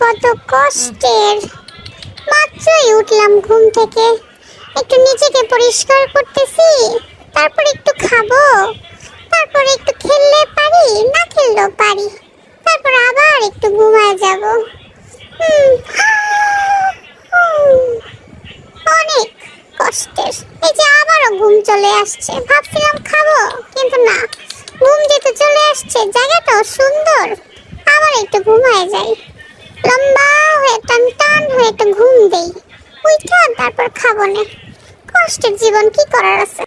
কত কষ্টের। মাত্রই উঠলাম ঘুম থেকে। একটু নিজেকে পরিষ্কার করতেছি, তারপর একটু খাব। তারপর একটু খেললে পারি, না খেললেও পারি। তারপর আবার একটু ঘুমায় যাব। অনেক কষ্টের। এই যে আবারও ঘুম চলে আসছে। ভাবছিলাম খাব, কিন্তু না। ঘুম যেহেতু চলে আসছে, জায়গাটাও সুন্দর। আবার একটু ঘুমায় যাই। লম্বা হয়ে টান টান হয়ে একটা ঘুম দেই উইঠা, তারপর খাব না কষ্টের জীবন কি করার আছে